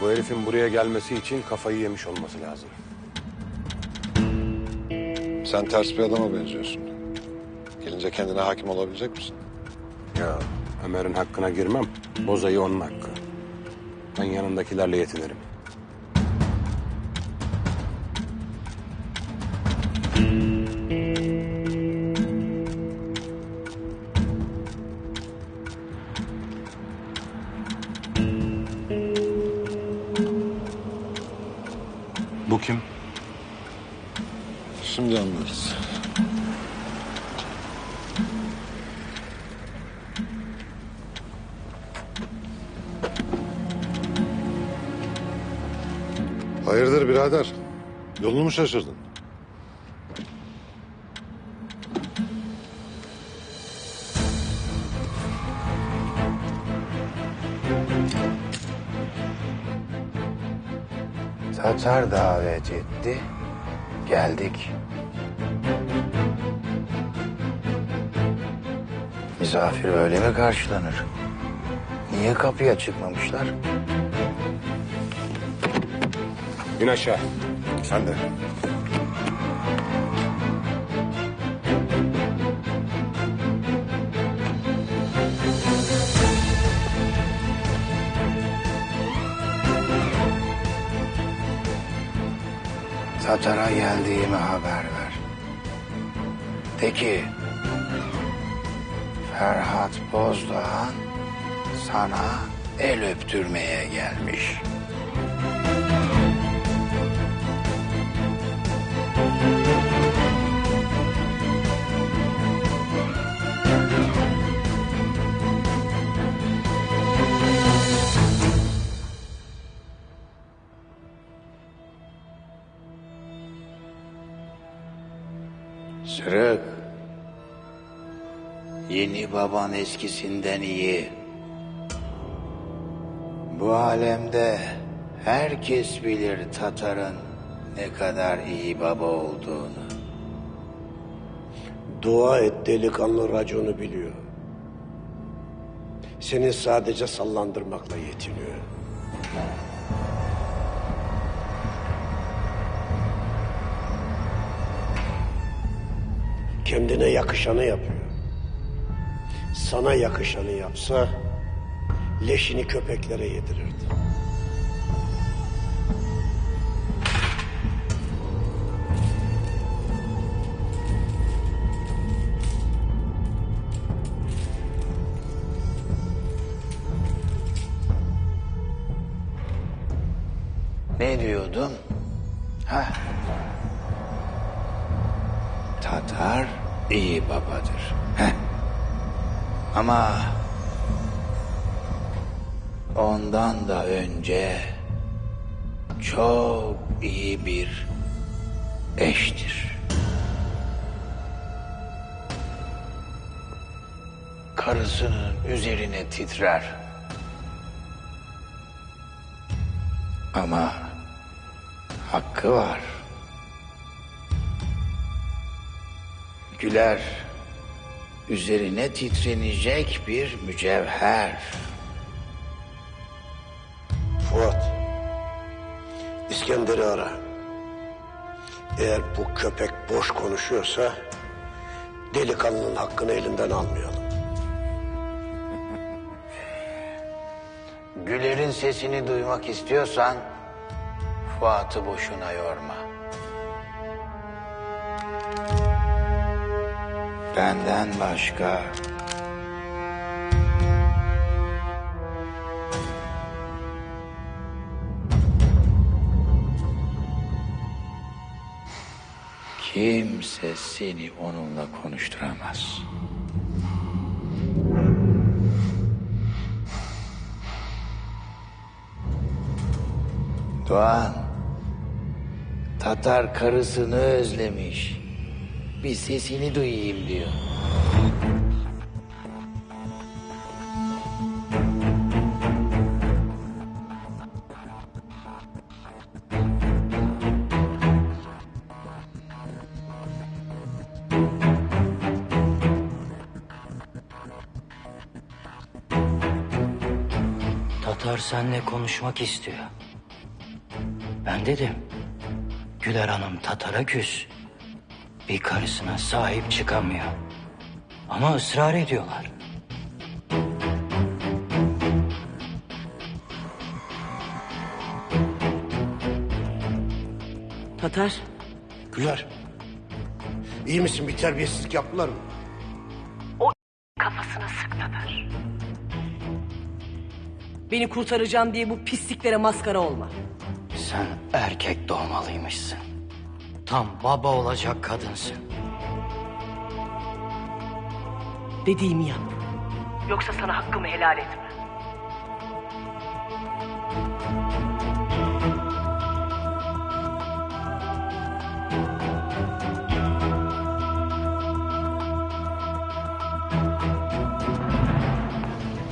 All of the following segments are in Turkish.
Bu herifin buraya gelmesi için kafayı yemiş olması lazım. Sen ters bir adama benziyorsun. Gelince kendine hakim olabilecek misin? Ya Ömer'in hakkına girmem. Bozayı onun hakkı. Ben yanındakilerle yetinirim. Şimdi anlarız. Hayırdır birader? Yolunu mu şaşırdın? Tatar davet etti. Geldik. Misafir öyle mi karşılanır? Niye kapıya çıkmamışlar? İn aşağı. Sen de. Tatar'a geldiğimi haber ver. De ki Ferhat Bozdoğan sana el öptürmeye gelmiş. Sırık. Yeni baban eskisinden iyi. Bu alemde herkes bilir Tatar'ın ne kadar iyi baba olduğunu. Dua et delikanlı raconu biliyor. Seni sadece sallandırmakla yetiniyor. Kendine yakışanı yapıyor. Sana yakışanı yapsa leşini köpeklere yedirirdi. Ne diyordum? Ha? Tatar iyi babadır. Ama ondan da önce çok iyi bir eştir. Karısının üzerine titrer. Ama hakkı var. Güler üzerine titrenecek bir mücevher. Fuat, İskender'i ara. Eğer bu köpek boş konuşuyorsa delikanlının hakkını elinden almayalım. Güler'in sesini duymak istiyorsan Fuat'ı boşuna yorma. Benden başka kimse seni onunla konuşturamaz. Doğan, Tatar karısını özlemiş bir sesini duyayım diyor. Tatar senle konuşmak istiyor. Ben dedim. Güler Hanım Tatar'a küs. Bir karısına sahip çıkamıyor. Ama ısrar ediyorlar. Tatar, Güler. İyi misin? Bir terbiyesizlik yaptılar mı? kafasına sık Tatar. Beni kurtaracağım diye bu pisliklere maskara olma. Sen erkek doğmalıymışsın. Tam baba olacak kadınsın. Dediğimi yap. Yoksa sana hakkımı helal etme.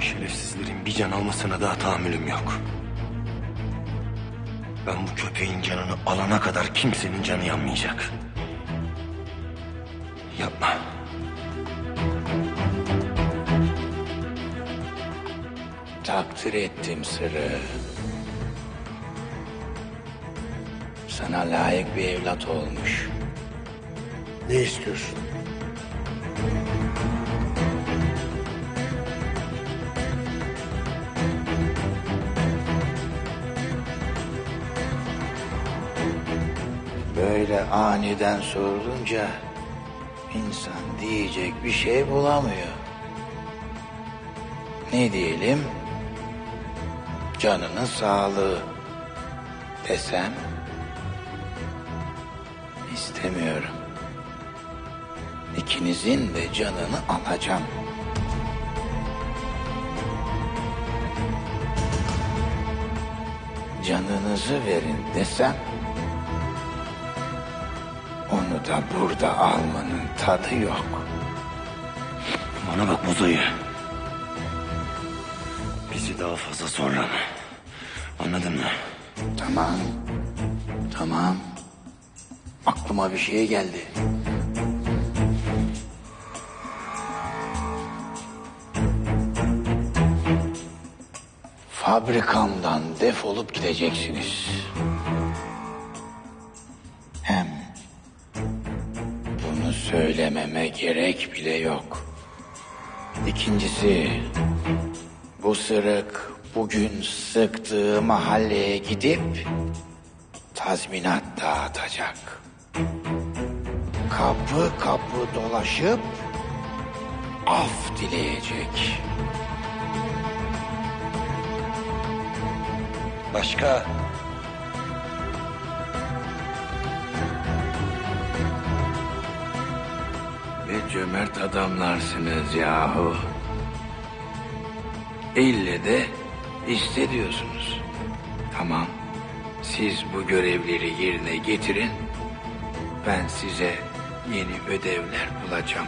Şerefsizlerin bir can almasına daha tahammülüm yok. Ben bu köpeğin canını alana kadar kimsenin canı yanmayacak. Yapma. Takdir ettim sırrı. Sana layık bir evlat olmuş. Ne istiyorsun? Böyle aniden sorulunca insan diyecek bir şey bulamıyor. Ne diyelim? Canının sağlığı desem istemiyorum. İkinizin de canını alacağım. Canınızı verin desem da burada almanın tadı yok. Bana bak Bozayı. Bizi daha fazla zorlama. Anladın mı? Tamam. Tamam. Aklıma bir şey geldi. Fabrikamdan defolup gideceksiniz. Söylememe gerek bile yok. İkincisi bu sırık bugün sıktığı mahalleye gidip tazminat dağıtacak. Kapı kapı dolaşıp af dileyecek. Başka? Cömert adamlarsınız yahu. İlle de istediyorsunuz. Tamam. Siz bu görevleri yerine getirin. Ben size yeni ödevler bulacağım.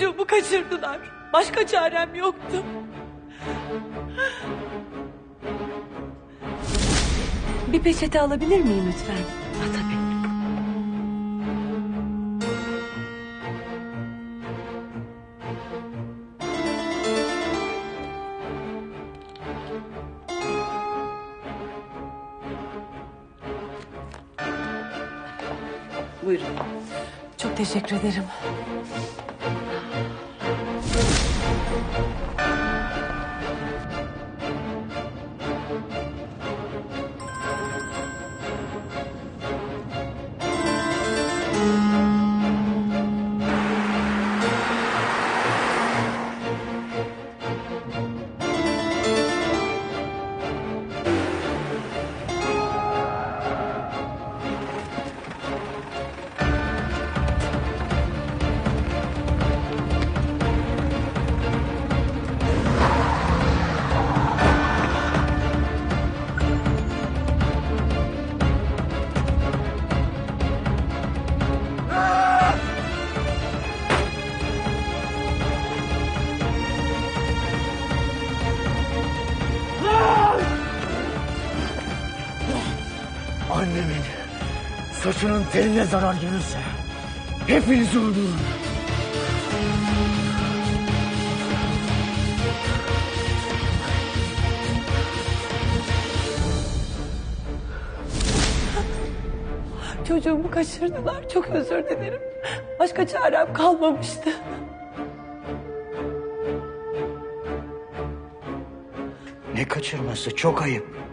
Çocuğumu kaçırdılar. Başka çarem yoktu. Bir peçete alabilir miyim lütfen? Ha, tabii. Buyurun. Çok teşekkür ederim. Saçının teline zarar gelirse hepinizi öldürürüm. Çocuğumu kaçırdılar. Çok özür dilerim. Başka çarem kalmamıştı. Ne kaçırması çok ayıp.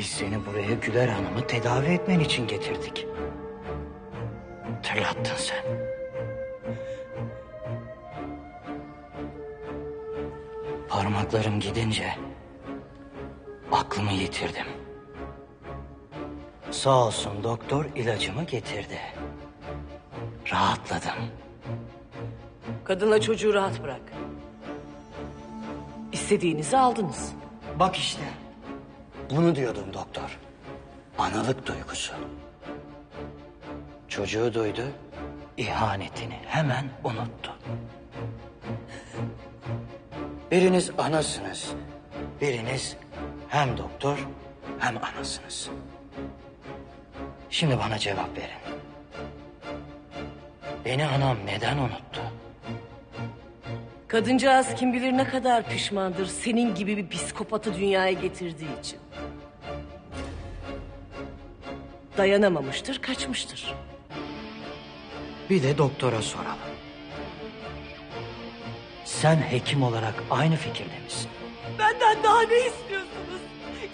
Biz seni buraya Güler Hanım'ı tedavi etmen için getirdik. Tırlattın sen. Parmaklarım gidince aklımı yitirdim. Sağ olsun doktor ilacımı getirdi. Rahatladım. Kadınla çocuğu rahat bırak. İstediğinizi aldınız. Bak işte. Bunu diyordum doktor. Analık duygusu. Çocuğu duydu, ihanetini hemen unuttu. Biriniz anasınız, biriniz hem doktor hem anasınız. Şimdi bana cevap verin. Beni anam neden unuttu? Kadıncağız kim bilir ne kadar pişmandır senin gibi bir psikopatı dünyaya getirdiği için. Dayanamamıştır, kaçmıştır. Bir de doktora soralım. Sen hekim olarak aynı fikirde misin? Benden daha ne istiyorsunuz?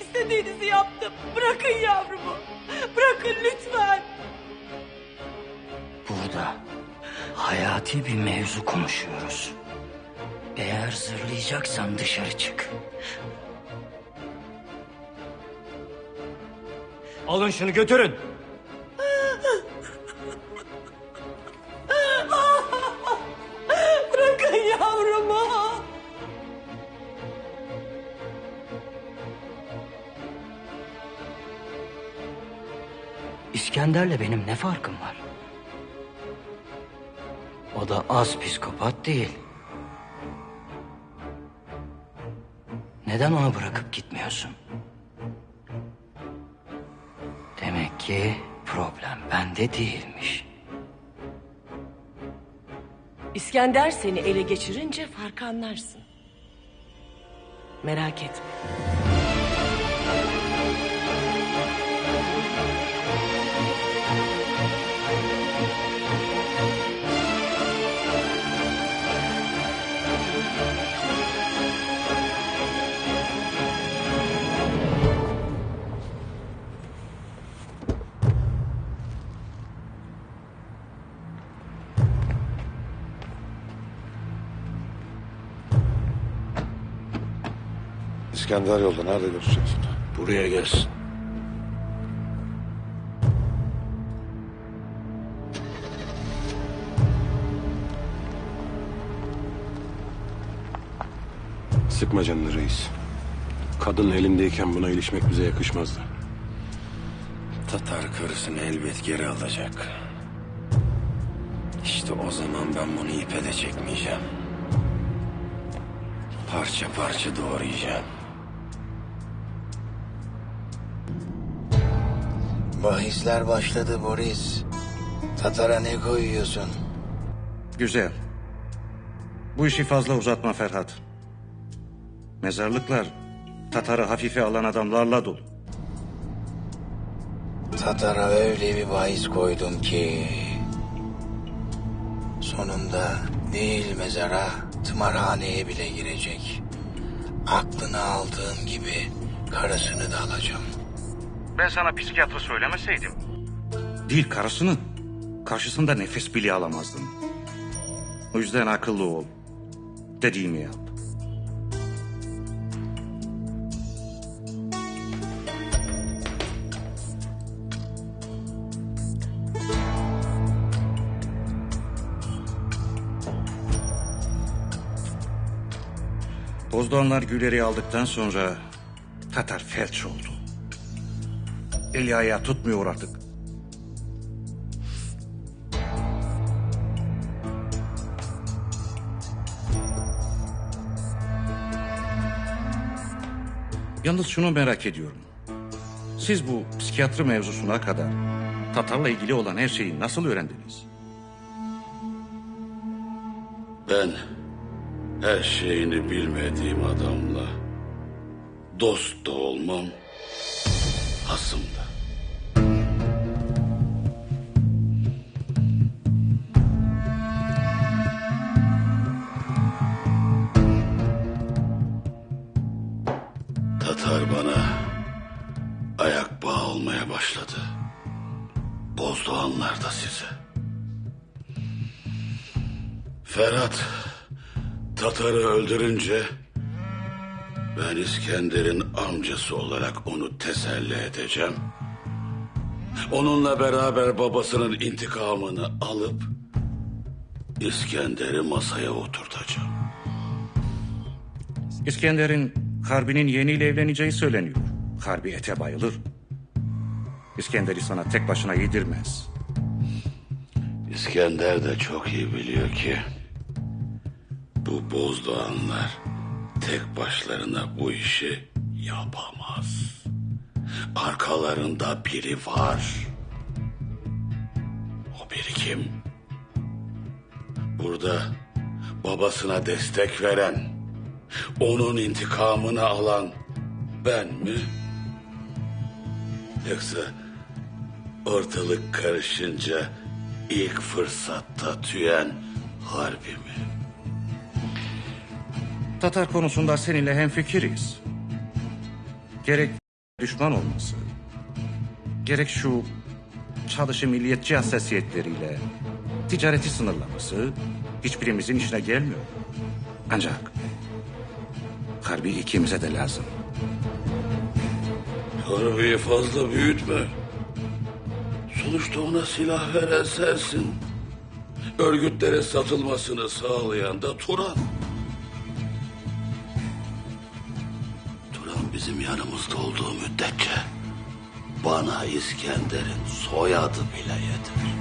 İstediğinizi yaptım. Bırakın yavrumu. Bırakın lütfen. Burada hayati bir mevzu konuşuyoruz. Eğer zırlayacaksan dışarı çık. Alın şunu götürün. Bırakın yavrumu. İskender'le benim ne farkım var? O da az psikopat değil. Neden onu bırakıp gitmiyorsun? Ki problem bende değilmiş. İskender seni ele geçirince fark anlarsın. Merak etme. İskender yolda nerede görüşeceksin? Buraya gelsin. Sıkma canını reis. Kadın elindeyken buna ilişmek bize yakışmazdı. Tatar karısını elbet geri alacak. İşte o zaman ben bunu ipe de çekmeyeceğim. Parça parça doğrayacağım. Bahisler başladı Boris. Tatara ne koyuyorsun? Güzel. Bu işi fazla uzatma Ferhat. Mezarlıklar Tatar'ı hafife alan adamlarla dolu. Tatara öyle bir bahis koydum ki... Sonunda değil mezara, tımarhaneye bile girecek. Aklını aldığım gibi karısını da alacağım. Ben sana psikiyatri söylemeseydim. Değil karısını. Karşısında nefes bile alamazdın. O yüzden akıllı ol. Dediğimi yap. Bozdoğanlar Güler'i aldıktan sonra Tatar felç oldu. Eli ayağı tutmuyor artık. Yalnız şunu merak ediyorum. Siz bu psikiyatri mevzusuna kadar Tatar'la ilgili olan her şeyi nasıl öğrendiniz? Ben her şeyini bilmediğim adamla dost da olmam, hasım Tatar bana ayak bağı olmaya başladı. Bozdoğanlar da size. Ferhat Tatar'ı öldürünce ben İskender'in amcası olarak onu teselli edeceğim. Onunla beraber babasının intikamını alıp İskender'i masaya oturtacağım. İskender'in Harbi'nin yeğeniyle evleneceği söyleniyor. Harbi ete bayılır. İskender'i sana tek başına yedirmez. İskender de çok iyi biliyor ki bu bozdoğanlar tek başlarına bu işi yapamaz. Arkalarında biri var. O biri kim? Burada babasına destek veren, onun intikamını alan ben mi? Yoksa ortalık karışınca ilk fırsatta tüyen harbi mi? Tatar konusunda seninle hemfikiriz. Gerek düşman olması, gerek şu çalışı milliyetçi hassasiyetleriyle ticareti sınırlaması hiçbirimizin işine gelmiyor. Ancak harbi ikimize de lazım. Harbiyi fazla büyütme. Sonuçta ona silah veren sensin. Örgütlere satılmasını sağlayan da Turan. Turan bizim yanımızda olduğu müddetçe bana İskender'in soyadı bile yeter.